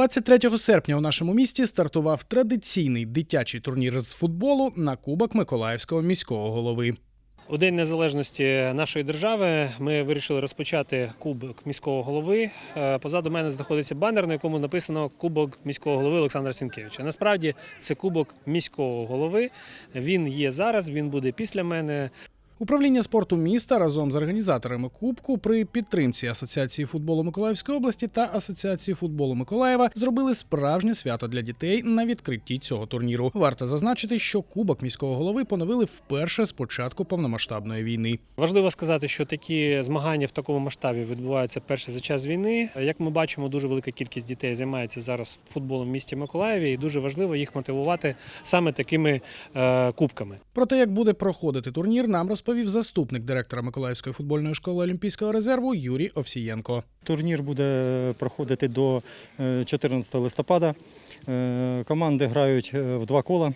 23 серпня у нашому місті стартував традиційний дитячий турнір з футболу на Кубок Миколаївського міського голови. У День Незалежності нашої держави ми вирішили розпочати Кубок міського голови. Е, Позаду мене знаходиться банер, на якому написано Кубок міського голови Олександра Сінкевича. Насправді це Кубок міського голови. Він є зараз, він буде після мене. Управління спорту міста разом з організаторами Кубку при підтримці Асоціації футболу Миколаївської області та Асоціації футболу Миколаєва зробили справжнє свято для дітей на відкритті цього турніру. Варто зазначити, що Кубок міського голови поновили вперше з початку повномасштабної війни. Важливо сказати, що такі змагання в такому масштабі відбуваються перше за час війни. Як ми бачимо, дуже велика кількість дітей займається зараз футболом в місті Миколаєві, і дуже важливо їх мотивувати саме такими е, кубками. Про те, як буде проходити турнір, нам розповів заступник директора Миколаївської футбольної школи Олімпійського резерву Юрій Овсієнко. Турнір буде проходити до е, 14 листопада. Е, Команди грають е, в два кола.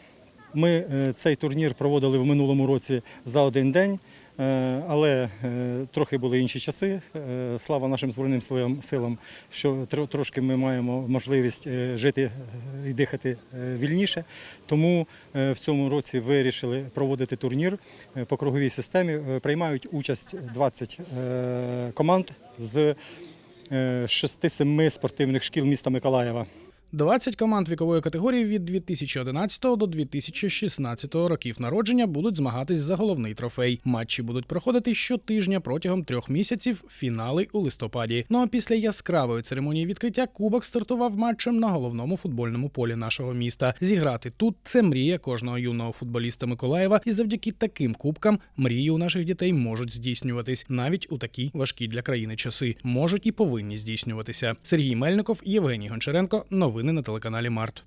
Ми е, цей турнір проводили в минулому році за один день, е, але е, трохи були інші часи. Е, Слава нашим Збройним силам, що трошки ми маємо можливість е, жити е, і дихати вільніше. Тому в цьому році вирішили проводити турнір по круговій системі. Приймають участь 20 е, команд з 6-7 спортивних шкіл міста Миколаєва. 20 команд вікової категорії від 2011 до 2016 років народження будуть змагатись за головний трофей. Матчі будуть проходити щотижня протягом трьох місяців. Фінали у листопаді. Ну а після яскравої церемонії відкриття кубок стартував матчем на головному футбольному полі нашого міста. Зіграти тут це мрія кожного юного футболіста Миколаєва, і завдяки таким кубкам мрії у наших дітей можуть здійснюватись навіть у такі важкі для країни часи. Можуть і повинні здійснюватися. Сергій Мельников, Євгеній Гончаренко. Новини на телеканалі Март.